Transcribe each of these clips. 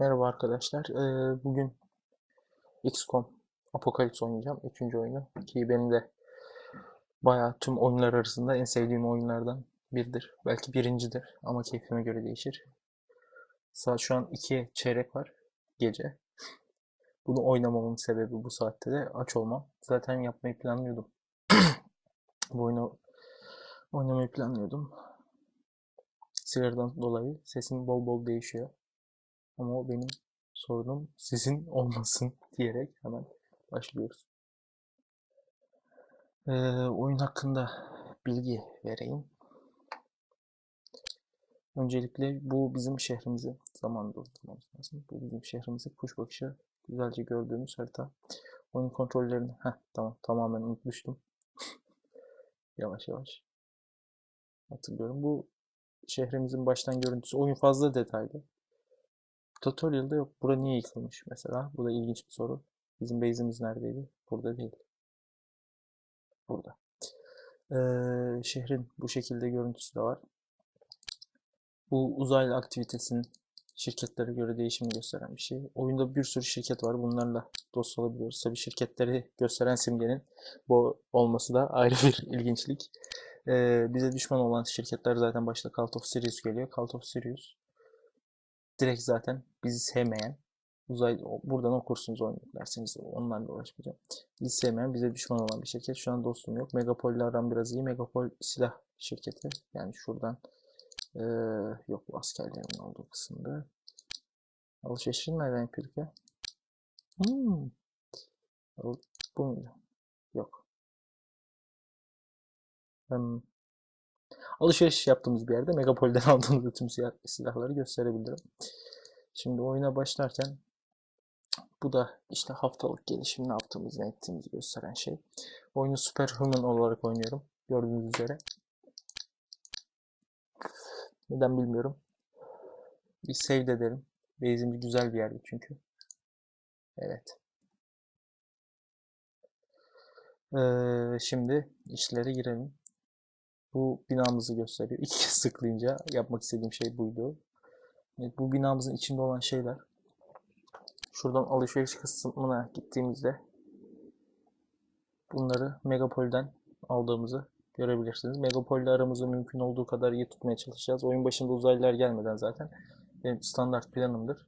Merhaba arkadaşlar. Ee, bugün XCOM Apocalypse oynayacağım. Üçüncü oyunu. Ki benim de bayağı tüm oyunlar arasında en sevdiğim oyunlardan biridir. Belki birincidir ama keyfime göre değişir. Saat şu an 2'ye çeyrek var gece. Bunu oynamamın sebebi bu saatte de aç olmam. Zaten yapmayı planlıyordum. Bu oyunu oynamayı planlıyordum. Sigaradan dolayı sesim bol bol değişiyor. Ama o benim sorunum sizin olmasın diyerek hemen başlıyoruz. Ee, oyun hakkında bilgi vereyim. Öncelikle bu bizim şehrimizi zamanında unutmamız lazım. Bu bizim şehrimizi kuş bakışı güzelce gördüğümüz harita. Oyun kontrollerini heh, tamam tamamen unutmuştum. yavaş yavaş hatırlıyorum. Bu şehrimizin baştan görüntüsü. Oyun fazla detaylı. Tutorial'da yok. Bura niye yıkılmış mesela? Bu da ilginç bir soru. Bizim base'imiz neredeydi? Burada değil. Burada. Ee, şehrin bu şekilde görüntüsü de var. Bu uzaylı aktivitesinin şirketlere göre değişimi gösteren bir şey. Oyunda bir sürü şirket var. Bunlarla dost olabiliyoruz. Tabii şirketleri gösteren simgenin bu olması da ayrı bir ilginçlik. Ee, bize düşman olan şirketler zaten başta Cult of Sirius geliyor. Cult of Sirius direkt zaten bizi sevmeyen uzay buradan okursunuz oyunu derseniz onlarla uğraşmayacağım. Bizi sevmeyen bize düşman olan bir şirket. Şu an dostum yok. Megapol ile aram biraz iyi. Megapol silah şirketi. Yani şuradan ee, yok bu askerlerin olduğu kısımda. Alışverişini nereden yapıyorduk ya? Hmm. Bu muydu? Yok. Hmm. Alışveriş yaptığımız bir yerde Megapol'den aldığımız tüm silahları gösterebilirim. Şimdi oyuna başlarken bu da işte haftalık gelişim ne yaptığımızı ne ettiğimizi gösteren şey. Oyunu Superhuman olarak oynuyorum. Gördüğünüz üzere. Neden bilmiyorum. Bir save edelim. Base'imiz güzel bir yerde çünkü. Evet. Ee, şimdi işlere girelim. Bu binamızı gösteriyor. İki kez tıklayınca yapmak istediğim şey buydu. Evet, bu binamızın içinde olan şeyler. Şuradan alışveriş kısmına gittiğimizde bunları Megapol'den aldığımızı görebilirsiniz. Megapol'de aramızı mümkün olduğu kadar iyi tutmaya çalışacağız. Oyun başında uzaylılar gelmeden zaten benim standart planımdır.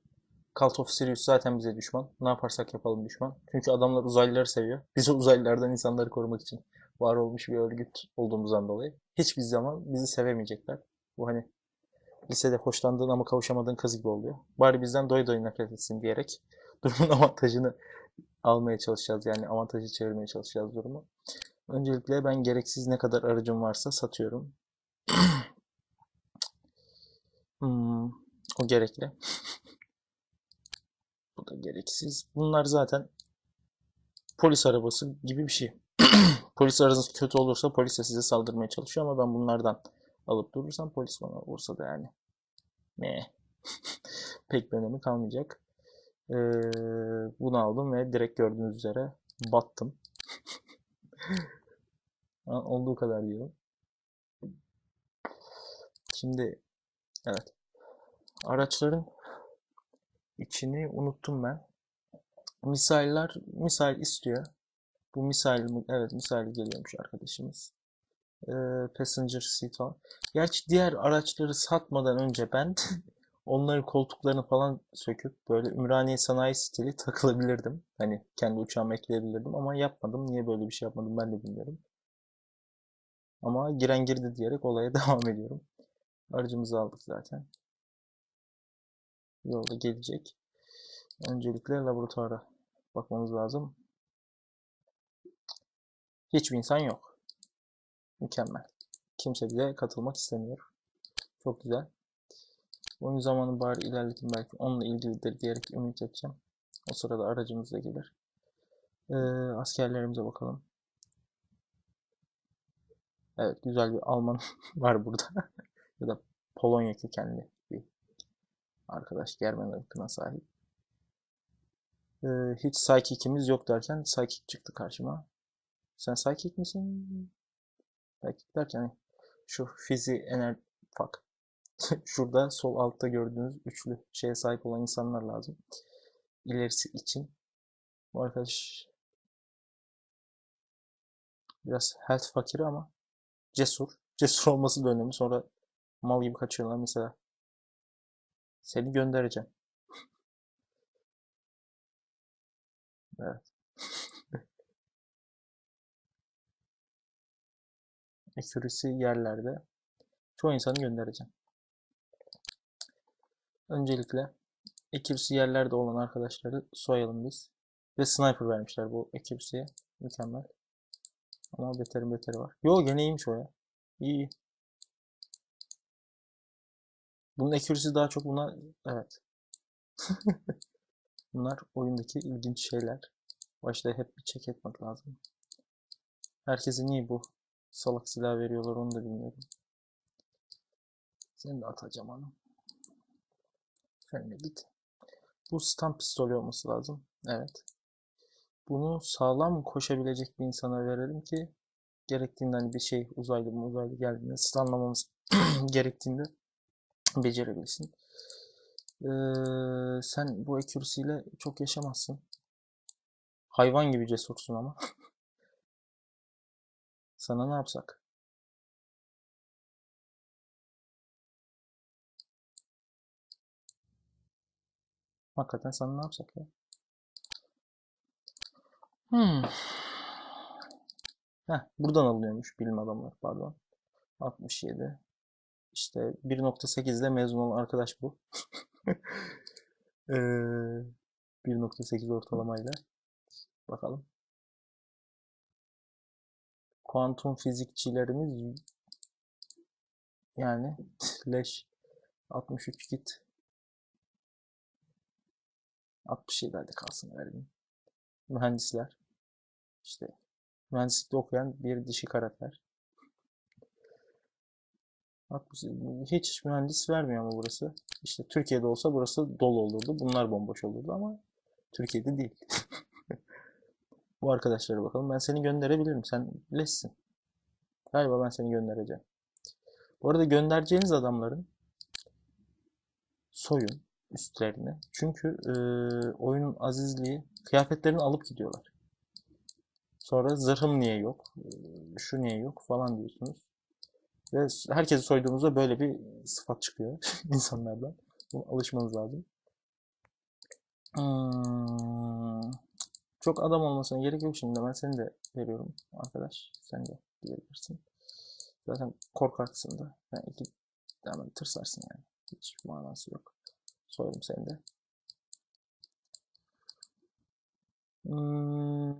Cult of Sirius zaten bize düşman. Ne yaparsak yapalım düşman. Çünkü adamlar uzaylıları seviyor. Biz uzaylılardan insanları korumak için var olmuş bir örgüt olduğumuzdan dolayı hiçbir zaman bizi sevemeyecekler. Bu hani lisede hoşlandığın ama kavuşamadığın kız gibi oluyor. Bari bizden doy doy nefret etsin diyerek durumun avantajını almaya çalışacağız. Yani avantajı çevirmeye çalışacağız durumu. Öncelikle ben gereksiz ne kadar aracım varsa satıyorum. hmm, o gerekli. Bu da gereksiz. Bunlar zaten polis arabası gibi bir şey. Polis aranız kötü olursa polis de size saldırmaya çalışıyor ama ben bunlardan alıp durursam polis bana vursa da yani ne pek bir önemi kalmayacak. Ee, bunu aldım ve direkt gördüğünüz üzere battım. Olduğu kadar diyorum. Şimdi evet araçların içini unuttum ben. Misaller misal istiyor. Bu misal, evet misal geliyormuş arkadaşımız. Ee, passenger seat var. Gerçi diğer araçları satmadan önce ben onların koltuklarını falan söküp böyle Ümraniye sanayi stili takılabilirdim. Hani kendi uçağıma ekleyebilirdim ama yapmadım. Niye böyle bir şey yapmadım ben de bilmiyorum. Ama giren girdi diyerek olaya devam ediyorum. Aracımızı aldık zaten. Yolda gelecek. Öncelikle laboratuvara bakmamız lazım. Hiçbir insan yok. Mükemmel. Kimse bile katılmak istemiyor. Çok güzel. Oyun zamanı bari ilerletin belki onunla ilgilidir diyerek ümit edeceğim. O sırada aracımız da gelir. Ee, askerlerimize bakalım. Evet güzel bir Alman var burada. ya da Polonya kökenli bir arkadaş Germen ırkına sahip. Ee, hiç psychic'imiz yok derken psychic çıktı karşıma. Sen psychic misin? Psychic derken şu fizi ener fuck. Şurada sol altta gördüğünüz üçlü şeye sahip olan insanlar lazım. İlerisi için. Bu arkadaş biraz health fakiri ama cesur. Cesur olması da önemli. Sonra mal gibi kaçıyorlar mesela. Seni göndereceğim. Evet. Accuracy yerlerde. Çoğu insanı göndereceğim. Öncelikle accuracy yerlerde olan arkadaşları soyalım biz. Ve sniper vermişler bu accuracy'ye. Mükemmel. Ama beterin beteri var. Yo gene iyiymiş o ya. İyi iyi. Bunun accuracy daha çok buna... Evet. Bunlar oyundaki ilginç şeyler. Başta hep bir check etmek lazım. Herkese niye bu salak silah veriyorlar onu da bilmiyorum. Seni de atacağım. Sen de git. Bu stun pistolü olması lazım. Evet. Bunu sağlam koşabilecek bir insana verelim ki gerektiğinde hani bir şey uzaylı mı uzaylı geldiğinde stunlamamız gerektiğinde becerebilsin. Ee, sen bu accuracy ile çok yaşamazsın. Hayvan gibi cesursun ama. Sana ne yapsak? Hakikaten sana ne yapsak ya? Hmm. Heh, buradan alınıyormuş bilim adamları pardon. 67. İşte 1.8'de mezun olan arkadaş bu. Ee, 1.8 ortalamayla. Bakalım. Kuantum fizikçilerimiz yani leş 63 git 67 hadi kalsın verelim. Mühendisler işte mühendislikte okuyan bir dişi karakter. 60 hiç mühendis vermiyor ama burası. İşte Türkiye'de olsa burası dolu olurdu. Bunlar bomboş olurdu ama Türkiye'de değil. Bu arkadaşlara bakalım. Ben seni gönderebilirim. Sen leşsin. Galiba ben seni göndereceğim. Bu arada göndereceğiniz adamların soyun üstlerini. Çünkü e, oyunun azizliği kıyafetlerini alıp gidiyorlar. Sonra zırhım niye yok, e, şu niye yok falan diyorsunuz. Ve herkesi soyduğumuzda böyle bir sıfat çıkıyor insanlardan. Buna alışmanız lazım. Hmm, çok adam olmasına gerek yok şimdi. Ben seni de veriyorum arkadaş. Sen de gidebilirsin. Zaten korkaksın da. Yani iki hemen tırsarsın yani. Hiç manası yok. Soyalım seni de. Hmm,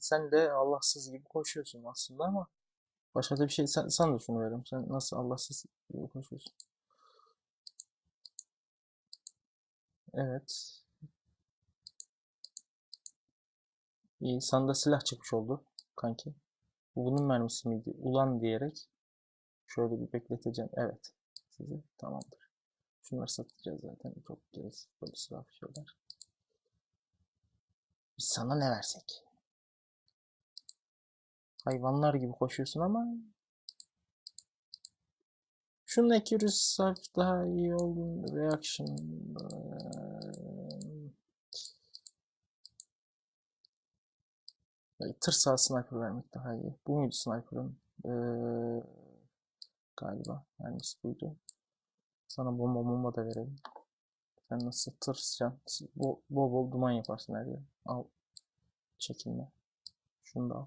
sen de Allahsız gibi koşuyorsun aslında ama başka da bir şey sen, sen de şunu veririm. Sen nasıl Allahsız gibi koşuyorsun? Evet. Sanda silah çıkmış oldu kanki. Bu bunun mermisi miydi? Ulan diyerek şöyle bir bekleteceğim. Evet. Sizi tamamdır. Şunları satacağız zaten. Çok gereksiz böyle silah şeyler. Biz sana ne versek? Hayvanlar gibi koşuyorsun ama şunun accuracy daha iyi oldu. Reaction eee, tırsağa sniper vermek daha iyi. Bu muydu sniper'ın? Eee, galiba. Yani buydu. Sana bomba bomba da verelim. Sen nasıl tırsacaksın? Bol bol, bol duman yaparsın her yere. Al. Çekinme. Şunu da al.